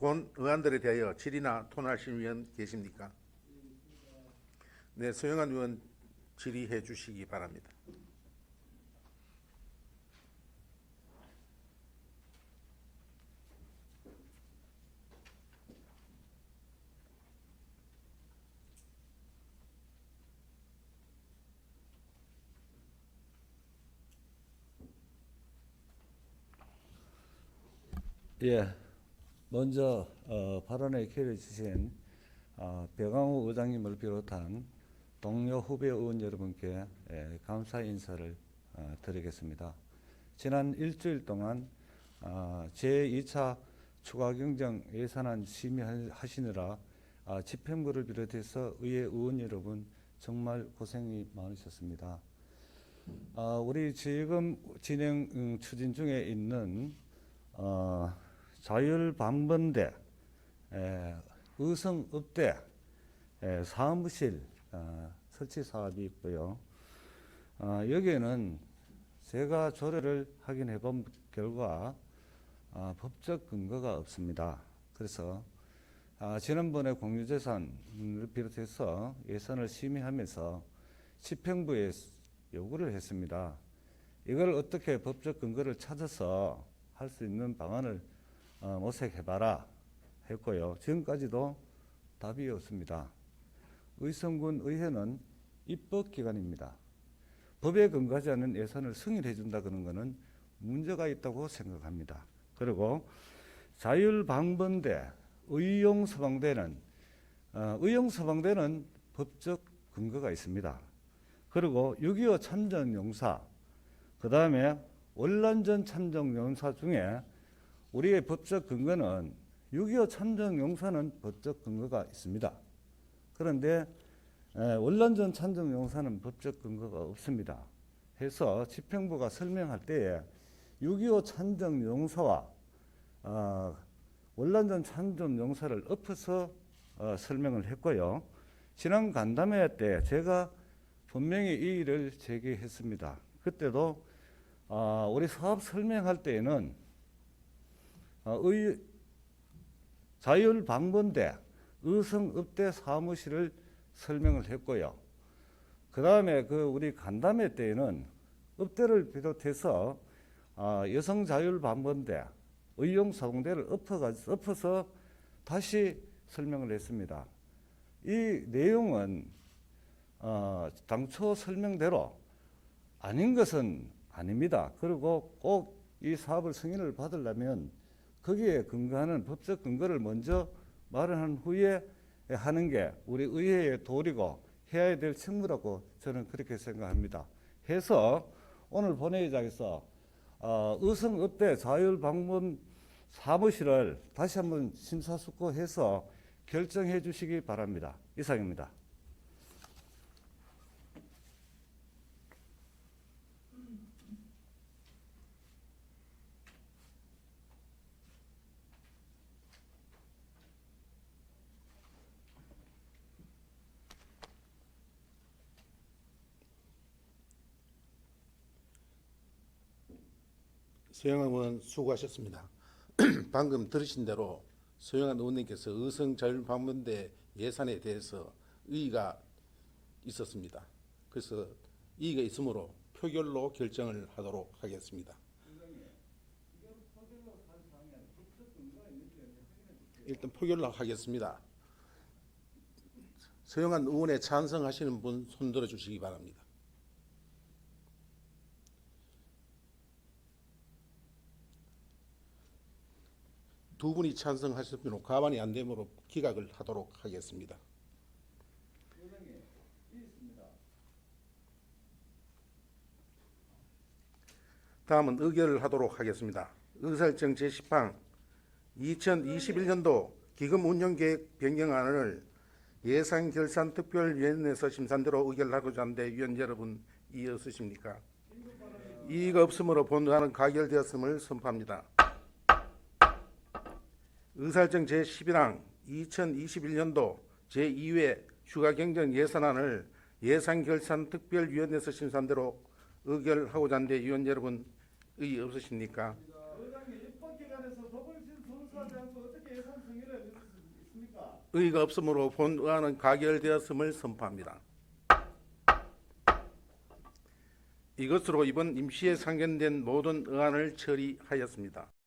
본 의안들에 대하여 질의나 토론하실 위원 계십니까? 네, 소영한 의원 질의해 주시기 바랍니다. 예, 먼저 어, 발언에 기회를 주신 어, 배강호 의장님을 비롯한 동료 후배 의원 여러분께 예, 감사 인사를 어, 드리겠습니다. 지난 일주일 동안 어, 제2차 추가 경정 예산안 심의하시느라 아, 집행부를 비롯해서 의회 의원 여러분 정말 고생이 많으셨습니다. 아, 우리 지금 진행 음, 추진 중에 있는 어, 자율방번대, 에, 의성읍대 에, 사무실 어, 설치 사업이 있고요. 어, 여기에는 제가 조례를 확인해 본 결과 아, 법적 근거가 없습니다. 그래서 아, 지난번에 공유재산을 비롯해서 예산을 심의하면서 집행부에 요구를 했습니다. 이걸 어떻게 법적 근거를 찾아서 할 수 있는 방안을 어, 모색해봐라 했고요. 지금까지도 답이 없습니다. 의성군 의회는 입법기관입니다. 법에 근거하지 않은 예산을 승인해 준다 그런 것은 문제가 있다고 생각합니다. 그리고 자율방번대, 의용서방대는 어, 의용서방대는 법적 근거가 있습니다. 그리고 6.25 참전용사, 그 다음에 월남전 참전용사 중에 우리의 법적 근거는 6.25 참전 용사는 법적 근거가 있습니다. 그런데 에, 월남전 참전 용사는 법적 근거가 없습니다. 해서 집행부가 설명할 때에 6.25 참전 용사와 어, 월남전 참전 용사를 엎어서 어, 설명을 했고요. 지난 간담회 때 제가 분명히 이 일을 제기했습니다. 그때도 어, 우리 사업 설명할 때에는 어, 의, 자율방번대 의성읍대 사무실을 설명을 했고요. 그 다음에 그 우리 간담회 때에는 읍대를 비롯해서 어, 여성자율방번대, 의용사공대를 엎어서 다시 설명을 했습니다. 이 내용은 어, 당초 설명대로 아닌 것은 아닙니다. 그리고 꼭 이 사업을 승인을 받으려면 거기에 근거하는 법적 근거를 먼저 마련한 후에 하는 게 우리 의회의 도리고 해야 될 책무라고 저는 그렇게 생각합니다. 해서 오늘 본회의장에서 어, 의성읍대 자율방문 사무실을 다시 한번 심사숙고해서 결정해 주시기 바랍니다. 이상입니다. 소영한 의원 수고하셨습니다. 방금 들으신 대로 소영한 의원님께서 의성 자율방문대 예산에 대해서 의의가 있었습니다. 그래서 이의가 있으므로 표결로 결정을 하도록 하겠습니다. 일단 표결로 하겠습니다. 소영한 의원에 찬성하시는 분 손들어 주시기 바랍니다. 두 분이 찬성하셨으면 가만히 안 되므로 기각을 하도록 하겠습니다. 다음은 의결을 하도록 하겠습니다. 의사일정 제10항 2021년도 기금 운영계획 변경안을 예산결산특별위원회에서 심산대로 의결하고자 하는데 위원 여러분 이의 없으십니까? 이의가 없으므로 본안은 가결되었음을 선포합니다. 의사일정 제11항 2021년도 제2회 추가경정 예산안을 예산결산특별위원회에서 심산대로 의결하고자 하는데 위원 여러분 의의 없으십니까? 의의가 없으므로 본 의안은 가결되었음을 선포합니다. 이것으로 이번 임시에 상견된 모든 의안을 처리하였습니다.